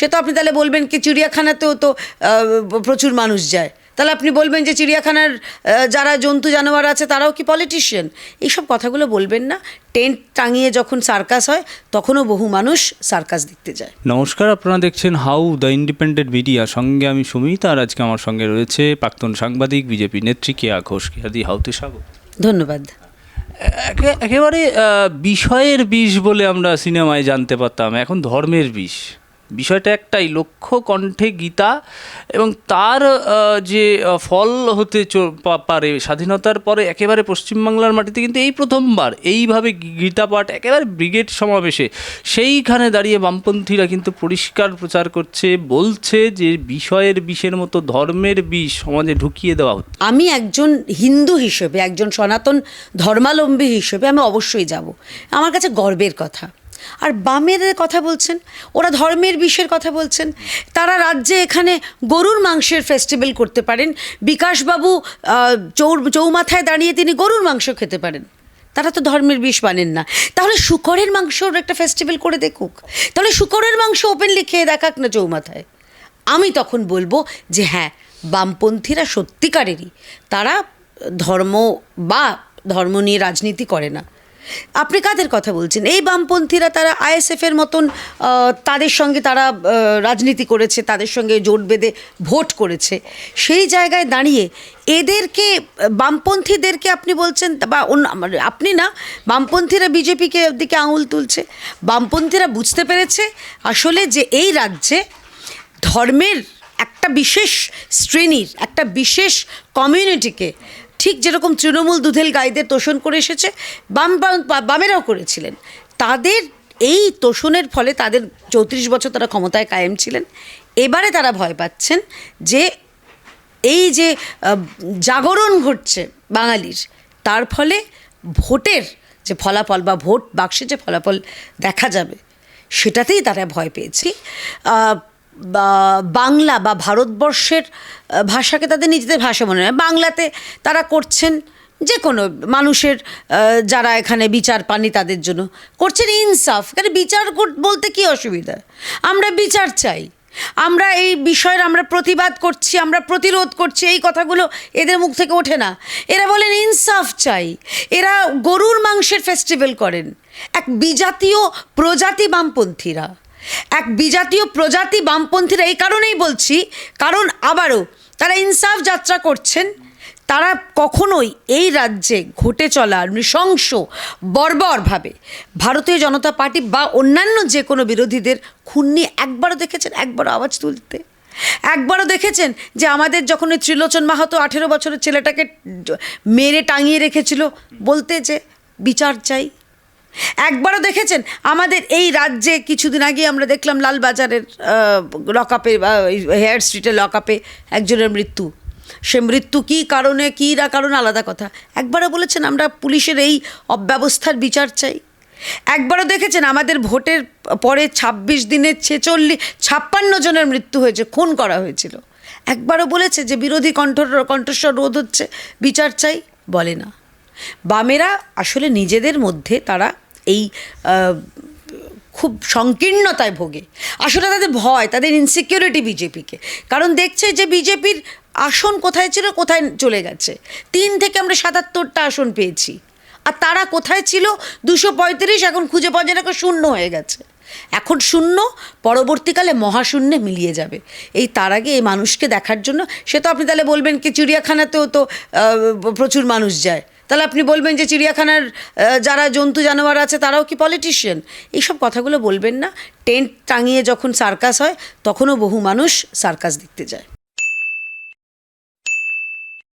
সে তো আপনি তাহলে বলবেন কি চিড়িয়াখানাতেও তো প্রচুর মানুষ যায়। তাহলে আপনি বলবেন যে চিড়িয়াখানার যারা জন্তু জানোয়ার আছে তারাও কি পলিটিশিয়ান এইসব কথাগুলো বলবেন না। টেন্ট টাঙিয়ে যখন সার্কাস হয় তখনও বহু মানুষ সার্কাস দেখতে যায়। নমস্কার আপনারা দেখছেন হাউ দ্য ইন্ডিপেন্ডেন্ট মিডিয়া। সঙ্গে আমি সুমিত আর আজকে আমার সঙ্গে রয়েছে প্রাক্তন সাংবাদিক বিজেপি নেত্রী কেয়া ঘোষ। কেয়াদি হাউতে স্বাগত। ধন্যবাদ। একে- একেবারে বিষয়ের বিষ বলে আমরা সিনেমায় জানতে পারতাম এখন ধর্মের বিষ। বিষয়টা একটাই, লক্ষ্য কণ্ঠে গীতা এবং তার যে ফল হতে পারে স্বাধীনতার পরে একেবারে পশ্চিমবাংলার মাটিতে কিন্তু এই প্রথমবার এইভাবে গীতা পাঠ একেবারে ব্রিগেড সমাবেশে সেইখানে দাঁড়িয়ে বামপন্থীরা কিন্তু পরিষ্কার প্রচার করছে, বলছে যে বিষয়ের বিষের মতো ধর্মের বিষ সমাজে ঢুকিয়ে দেওয়া হচ্ছে। আমি একজন হিন্দু হিসেবে, একজন সনাতন ধর্মাবলম্বী হিসেবে আমি অবশ্যই যাব। আমার কাছে গর্বের কথা। আর বামের কথা বলছেন ওরা ধর্মের বিষয়ের কথা বলছেন। তারা রাজ্যে এখানে গরুর মাংসের ফেস্টিভ্যাল করতে পারেন। বিকাশবাবু আহ, চৌ চৌমাথায় দাঁড়িয়ে তিনি গরুর মাংস খেতে পারেন। তারা তো ধর্মের বিষ মানেন না। তাহলে শুকরের মাংসর একটা ফেস্টিভ্যাল করে দেখুক। তাহলে শুকরের মাংস ওপেনলি খেয়ে দেখাক না চৌমাথায়। আমি তখন বলব যে হ্যাঁ বামপন্থীরা সত্যিকারেরই তারা ধর্ম বা ধর্ম নিয়ে রাজনীতি করে না। আপনি কাদের কথা বলছেন? এই বামপন্থীরা তারা আইএসএফ এর মতন তাদের সঙ্গে তারা রাজনীতি করেছে, তাদের সঙ্গে জোট বেঁধে ভোট করেছে। সেই জায়গায় দাঁড়িয়ে এদেরকে, বামপন্থীদেরকে আপনি বলছেন, বা অন্য মানে আপনি না, বামপন্থীরা বিজেপিকে দিকে আঙুল তুলছে। বামপন্থীরা বুঝতে পেরেছে আসলে যে এই রাজ্যে ধর্মের একটা বিশেষ শ্রেণির, একটা বিশেষ কমিউনিটিকে ঠিক যেরকম তৃণমূল দুধেল গাইদের তোষণ করে এসেছে, বাম বাম- বামেরাও করেছিলেন। তাদের এই তোষণের ফলে তাদের চৌত্রিশ বছর তারা ক্ষমতায় কায়েম ছিলেন। এবারে তারা ভয় পাচ্ছেন যে এই যে জাগরণ ঘটছে বাঙালির, তার ফলে ভোটের যে ফলাফল বা ভোট বাক্সে যে ফলাফল দেখা যাবে, সেটাতেই তারা ভয় পেয়েছে। বাংলা বা ভারতবর্ষের ভাষাকে তাদের নিজেদের ভাষা মনে হয়। বাংলাতে তারা করছেন যে কোনো মানুষের যারা এখানে বিচার পানি তাদের জন্য। করছেন ইনসাফ। এখানে বিচার বলতে কি অসুবিধা? আমরা বিচার চাই। আমরা এই বিষয়ের আমরা প্রতিবাদ করছি, আমরা প্রতিরোধ করছি, এই কথাগুলো এদের মুখ থেকে ওঠে না। এরা বলেন ইনসাফ চাই। এরা গরুর মাংসের ফেস্টিভ্যাল করেন। এক বিজাতীয় প্রজাতি বামপন্থীরা। এক বিজাতীয় প্রজাতি বামপন্থীরা এই কারণেই বলছি, কারণ আবারও তারা ইনসাফ যাত্রা করছেন। তারা কখনোই এই রাজ্যে ঘটে চলা নৃশংস, বর্বরভাবে ভারতীয় জনতা পার্টি বা অন্যান্য যে কোনো বিরোধীদের খুন একবারও দেখেছেন, একবারও আওয়াজ তুলতে। একবারও দেখেছেন যে আমাদের যখন ওই ত্রিলোচন মাহাতো আঠেরো বছরের ছেলেটাকে মেরে টাঙিয়ে রেখেছিল, বলতে যে বিচার চাই। একবারও দেখেছেন? আমাদের এই রাজ্যে কিছুদিন আগে আমরা দেখলাম লালবাজারের লকআপে হেয়ার স্ট্রিটের লকআপে একজনের মৃত্যু। সে মৃত্যু কী কারণে, কী না কারণে আলাদা কথা। একবারও বলেছেন, আমরা পুলিশের এই অব্যবস্থার বিচার চাই। একবারও দেখেছেন, আমাদের ভোটের পরে ছাব্বিশ দিনে ছেচল্লিশ, ছাপ্পান্ন জনের মৃত্যু হয়েছে, খুন করা হয়েছিল। একবারও বলেছে যে বিরোধী কণ্ঠ কণ্ঠস্বর রোধ হচ্ছে, বিচার চাই, বলে না। বামেরা আসলে নিজেদের মধ্যে তারা এই খুব সংকীর্ণতায় ভোগে। আসলে তাদের ভয়, তাদের ইনসিকিউরিটি বিজেপিকে। কারণ দেখছে যে বিজেপির আসন কোথায় ছিল, কোথায় চলে গেছে। তিন থেকে আমরা সাতাত্তরটা আসন পেয়েছি। আর তারা কোথায় ছিল, দুশো পঁয়ত্রিশ এখন খুঁজে পাওয়া যায় শূন্য হয়ে গেছে। এখন শূন্য, পরবর্তীকালে মহাশূন্যে মিলিয়ে যাবে। এই তার আগে এই মানুষকে দেখার জন্য, সে তো আপনি তাহলে বলবেন কি, চিড়িয়াখানাতেও তো প্রচুর মানুষ যায়। তাহলে আপনি বলবেন যে চিড়িয়াখানার যারা জন্তু জানোয়ার আছে তারাও কি পলিটিশিয়ান এইসব কথাগুলো বলবেন না। টেন্ট টাঙিয়ে যখন সার্কাস হয়, তখনও বহু মানুষ সার্কাস দেখতে যায়।